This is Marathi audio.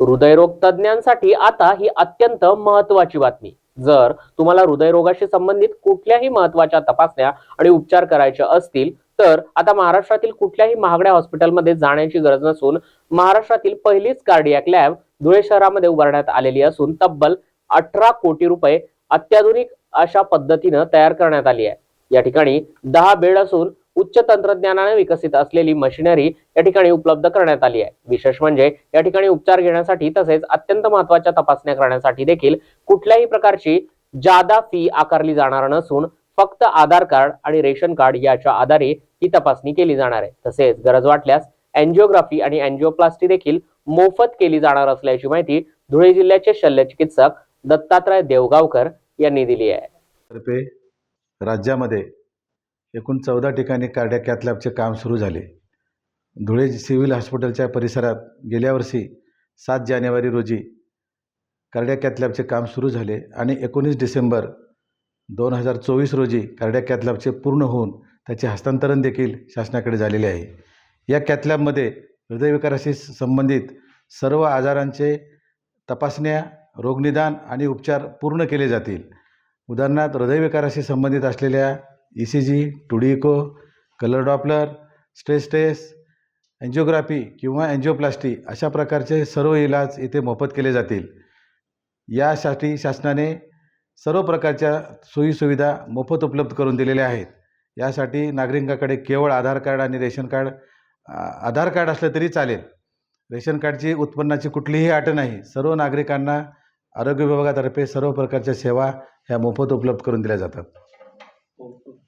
हृदयरोग तज्ज्ञांसाठी आता ही अत्यंत महत्वाची बातमी. जर तुम्हाला हृदयरोगाशी संबंधित कुठल्याही महत्त्वाच्या तपासण्या आणि उपचार करायचे असतील तर आता महाराष्ट्रातील कुठल्याही महागड्या हॉस्पिटलमध्ये जाण्याची गरज नसून महाराष्ट्रातील पहिलीच कार्डियाक लॅब धुळे शहरामध्ये उभारण्यात आलेली असून तब्बल अठरा कोटी रुपये अत्याधुनिक अशा पद्धतीनं तयार करण्यात आली आहे. या ठिकाणी दहा बेड असून उच्च तंत्रज्ञानाने विकसित असलेली मशिनरी या ठिकाणी उपलब्ध करण्यात आली आहे. विशेष म्हणजे या ठिकाणी उपचार घेण्यासाठी तसेच अत्यंत महत्त्वाच्या तपासण्या करण्यासाठी देखील कुठल्याही प्रकारची जादा फी आकारली जाणार नसून फक्त आधार कार्ड आणि रेशन कार्ड याच्या आधारे ही तपासणी केली जाणार आहे. तसेच गरज वाटल्यास अँजिओग्राफी आणि अँजिओप्लास्टी देखील मोफत केली जाणार असल्याची माहिती धुळे जिल्ह्याचे शल्य चिकित्सक दत्तात्रय देवगावकर यांनी दिली आहे. राज्यामध्ये एकूण चौदा ठिकाणी कार्डिया कॅथलॅबचे काम सुरू झाले. धुळे सिव्हिल हॉस्पिटलच्या परिसरात गेल्या वर्षी सात जानेवारी रोजी कार्डिया कॅथलॅबचे काम सुरू झाले आणि एकोणीस डिसेंबर दोन हजार चोवीस रोजी कार्डिया कॅथलॅबचे पूर्ण होऊन त्याचे हस्तांतरण देखील शासनाकडे झालेले आहे. या कॅथलॅबमध्ये हृदयविकाराशी संबंधित सर्व आजारांचे तपासण्या रोगनिदान आणि उपचार पूर्ण केले जातील. उदाहरणार्थ हृदयविकाराशी संबंधित असलेल्या E C G two D echo colour Doppler stress test angiography किंवा अँजिओप्लास्टी अशा प्रकारचे सर्व इलाज इथे मोफत केले जातील. यासाठी शासनाने सर्व प्रकारच्या सोयीसुविधा मोफत उपलब्ध करून दिलेल्या आहेत. यासाठी नागरिकाकडे केवळ आधार कार्ड आणि रेशन कार्ड आधार कार्ड असलं तरी चालेल. रेशन कार्डची उत्पन्नाची कुठलीही अट नाही. सर्व नागरिकांना आरोग्य विभागातर्फे सर्व प्रकारच्या सेवा ह्या मोफत उपलब्ध करून दिल्या जातात.